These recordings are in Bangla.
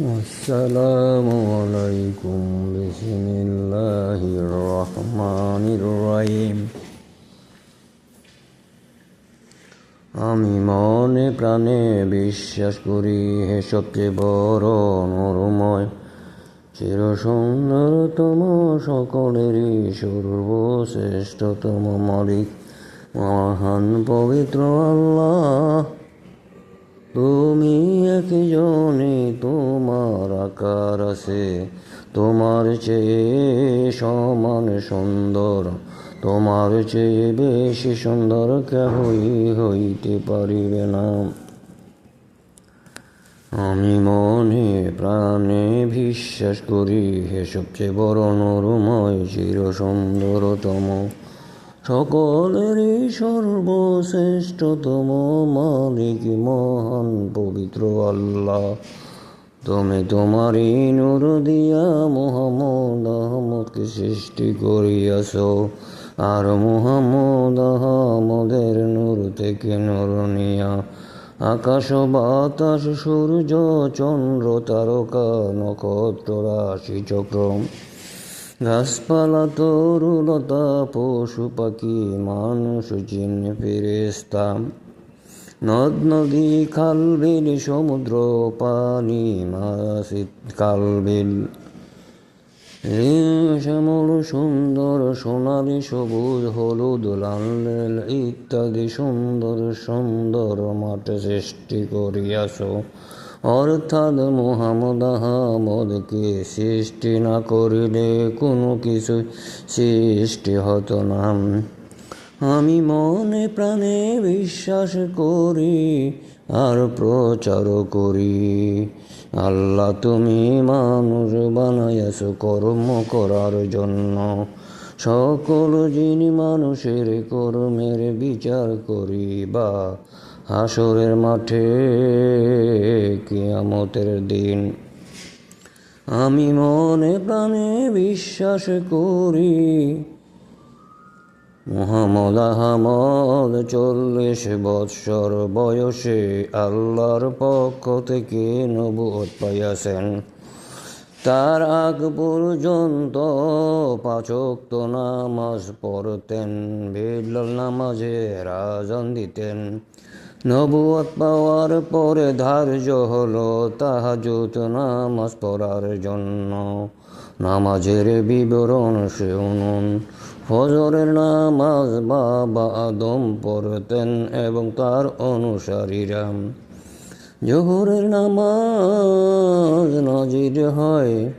السلام عليكم بسم الله الرحمن الرحيم আমি মনে প্রাণে বিশ্বাস করি হে সবচেয়ে বড় নরময় চির সুন্দরতম সকলেরই সর্বশ্রেষ্ঠতম মালিক মহান পবিত্র আল্লাহ তুমি একজনে তোমার আকার আছে, তোমার চেয়ে সমান সুন্দর, তোমার চেয়ে বেশি সুন্দর কেহই হইতে পারিবে না। আমি মনে প্রাণে বিশ্বাস করি হে সবচেয়ে বড় নরময় চির সুন্দরতম সকলেরই সর্বশ্রেষ্ঠতম মালিক, মহান, পবিত্র আল্লাহ। তুমি তোমারই নূর দিয়া মোহাম্মদ আহমদকে সৃষ্টি করিয়াছ আর মোহাম্মদ আহমদের নূর থেকে নূর আকাশ, বাতাস, সূর্য, চন্দ্র, তারকা, নক্ষত্র, রাশি, চক্র গাছপালা তরুলতা, পশু পাখি, মানুষ, জিন ফেরেস্তা নদ, নদী খালবিল সমুদ্র, পানি মাছ কাল বিল। শ্যামল, সুন্দর, সোনালি, সবুজ, হলুদ, লাল ইত্যাদি সুন্দর সুন্দর মাঠ সৃষ্টি করিয়াছ। অর্থাৎ মোহাম্মদ আহমদকে সৃষ্টি না করিলে কোনো কিছু সৃষ্টি হতো না। আমি মনে প্রাণে বিশ্বাস করি আর প্রচার করি। আল্লাহ তুমি মানুষ বানাইয়াছ, কর্ম করার জন্য। সকল যিনি মানুষের কর্মের বিচার করি বা হাসরের মাঠে কিয়ামতের দিন। আমি মনে প্রাণে বিশ্বাস করি, মোহাম্মদ আহমদ চল্লিশ বৎসর বয়সে আল্লাহর পক্ষ থেকে নবুয়ত পাইয়াছেন। তার আগ পর্যন্ত পাচক্ত নামাজ পড়তেন বিল্লাল নামাজে রাজন দিতেন। নবুয়ত পাওয়ার পরে ধার্য হলো তাহাজুত নামাজ পড়ার জন্য। নামাজের বিবরণ শুনুন। ফজরের নামাজ বাবা আদম পড়তেন এবং তার অনুসারীরা, জোহরের নামাজ নাজির হয়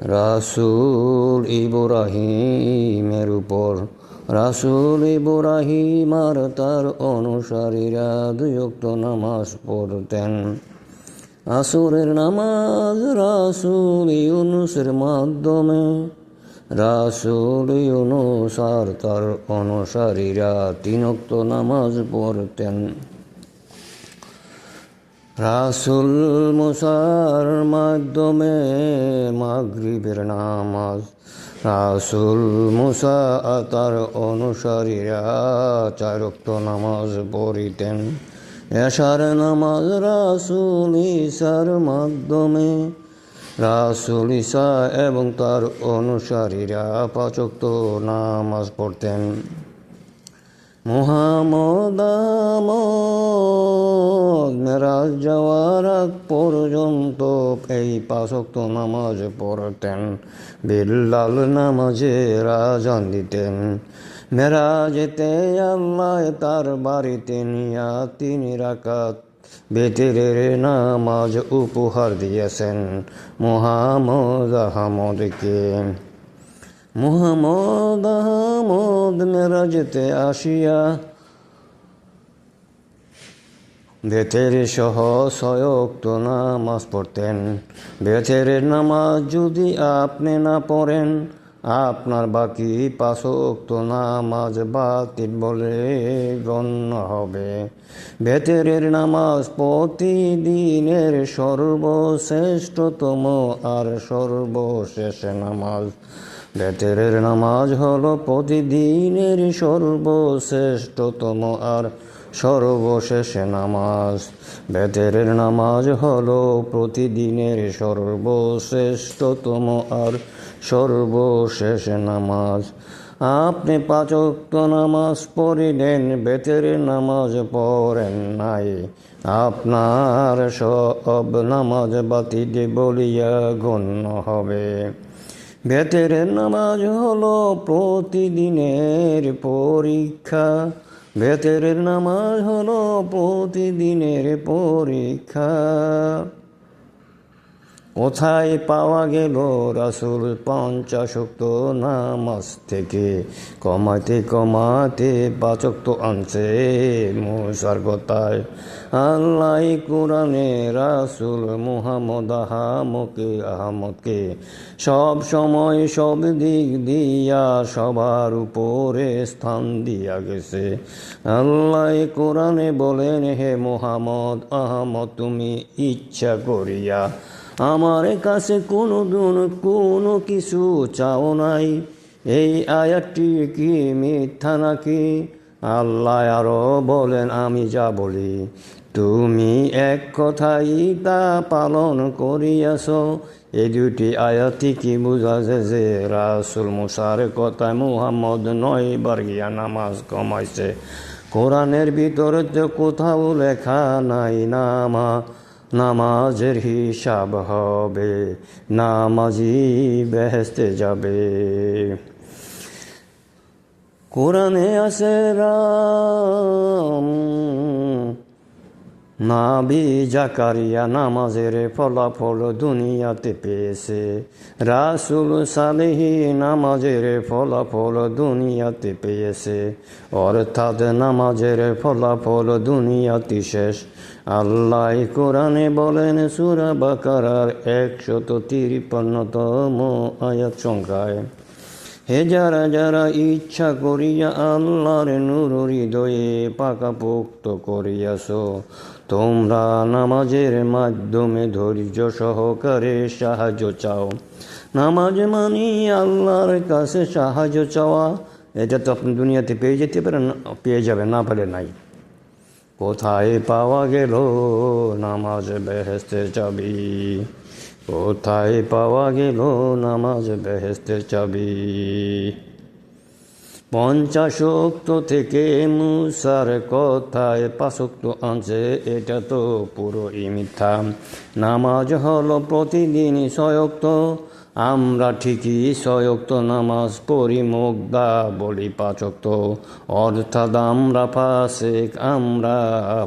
রাসুল ইব্রাহিমের উপর। রাসুল ইব্রাহিম আর তার অনুসারীরা দুয়ক্ত নামাজ পড়তেন। আসরের নামাজ রাসুল ইউনুসের মাধ্যমে। রাসুল ইউনুস আর তার অনুসারীরা তিনোক্ত নামাজ পড়তেন। রাসুল মুসার মাধ্যমে মাগরিবের নামাজ, রাসুল মুসা তার অনুসারীরা চারক্ত নামাজ পড়িতেন। এশার নামাজ রাসুল ইসার মাধ্যমে, রাসুল ইসা এবং তার অনুসারীরা পাচক্ত নামাজ পড়তেন। মোহাম্মদ মেরাজ যাওয়ার আগ পর্যন্ত এই পাশক্ত নামাজ পড়তেন। বিল্লাল নামাজে রাজান দিতেন। মেরাজেতে আল্লাহ তার বাড়িতে নিয়া তিনি রাকাত, বেতেরের নামাজ উপহার দিয়েছেন। মোহাম্মদ আহমদকে। মোহাম্মদ আহমদ মেরাজেতে আসিয়া বেতের সহ সয়ক্ত নামাজ পড়তেন। বেতের নামাজ যদি আপনি না পড়েন, আপনার বাকি পাশোক্ত নামাজ বাতিল বলে গণ্য হবে। বেতেরের নামাজ প্রতিদিনের সর্বশ্রেষ্ঠতম আর সর্বশেষ নামাজ। বেতেরের নামাজ হলো প্রতিদিনের সর্বশ্রেষ্ঠতম আর সর্বশেষে নামাজ। বেতেরের নামাজ হলো প্রতিদিনের সর্বশ্রেষ্ঠতম আর সর্বশেষ নামাজ। আপনি পাঁচক্ত নামাজ পড়িলেন বেতের নামাজ পড়েন নাই। আপনার সব নামাজ বাতিল বলিয়া গণ্য হবে। বেতের নামাজ হলো প্রতিদিনের পরীক্ষা। বেতেরের নামাজ হলো প্রতিদিনের পরীক্ষা। কোথায় পাওয়া গেল রাসুল পঞ্চাশক্ত নামাজ থেকে? কমাতে কমাতে পাচক্ত আনছে মুসার কথায়। আল্লাহ কোরআনে রাসুল মুহাম্মদ আহমকে, আহমদকে সব সময় সব দিক দিয়া সবার উপরে স্থান দিয়া গেছে। আল্লাহ কোরআনে বলেন, হে মোহাম্মদ, আহমদ, তুমি ইচ্ছা করিয়া আমার কাছে কোনো দিন কোনো কিছু চাও নাই। এই আয়াতটি কি মিথ্যা নাকি? আল্লাহ আরও বলেন, আমি যা বলি, তুমি এক কথাই তা পালন করিয়াছ। এই দুটি আয়াতই কি বুঝাছে যে রাসুল মুসার কথায় মুহাম্মদ নয় বার গিয়া নামাজ কমাইছে? কোরআনের ভিতরে তো কোথাও লেখা নাই নামা নামাজের হিসাব হবে নামাজি বেহেস্তে যাবে। কোরআনে আছে রাম নাবি জাকারিয়া নামাজের ফলাফল দুনিয়াতে পেয়েছে। রাসুল সালেহি নামাজের ফলাফল দুনিয়াতে পেয়েছে। অর্থাৎ নামাজের ফলাফল দুনিয়াতে শেষ। আল্লাহ কোরআনে বলেন, সুরা বাকারার একশত তিরিপন্নতম আয়াত সংখ্যায়, হে যারা যারা ইচ্ছা করিয়া আল্লাহর নূর হৃদয়ে পাকাপোক্ত করিয়াছ তোমরা নামাজের মাধ্যমে ধৈর্য সহকারে সাহায্য চাও। নামাজ মানি আল্লাহর কাছে সাহায্য চাওয়া। এটা তো আপনি দুনিয়াতে পেয়ে যেতে পারেন, পেয়ে যাবে না পারে নাই। কোথায় পাওয়া গেল নামাজ বেহেস্তের চাবি? কোথায় পাওয়া গেল নামাজ বেহেস্তের চাবি? পঞ্চাশোক্ত থেকে মুসার কথায় পাশোক্ত আছে এটা তো পুরো মিথ্যা। নামাজ হলো প্রতিদিন সয়ক্ত আমরা ঠিকই সয়ক্ত নামাজ পড়ি মুগ্ধা বলি পাচক্ত। অর্থাৎ আমরা ফাসেক আমরা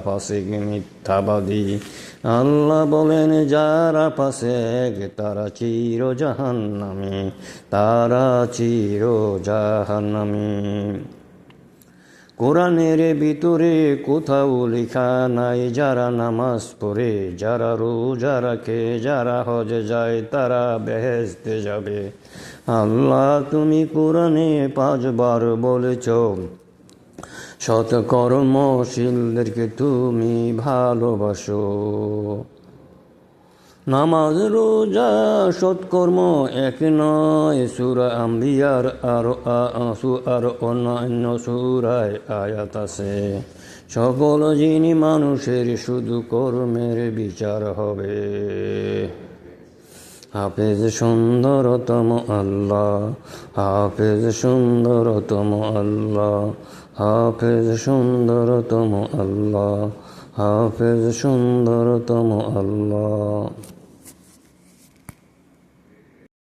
ফাসেক, মিথ্যাবাদী। আল্লাহ বলেন, যারা ফাসেক, তারা চির জাহান্নামী তারা চির জাহান্নামী কোরআনের ভিতরে কোথাও লেখা নাই, যারা নামাজ পড়ে, যারা রোজা রাখে, যারা হজে যায়, তারা বেহেস্তে যাবে। আল্লাহ, তুমি কোরআনে পাঁচবার বলেছ, সৎকর্মশীলদেরকে তুমি ভালোবাসো। নামাজ রোজা, সৎকর্ম এক নয়। সুরা আম্বিয়ার আরও আসু আর অন্যান্য সুরায় আয়াত আছে। সকল যিনি মানুষের শুধু কর্মের বিচার হবে। হাফেজ সুন্দরতম আল্লাহ, হাফেজ সুন্দরতম আল্লাহ, হাফেজ সুন্দরতম আল্লাহ হাফেজ সুন্দরতম আল্লাহ।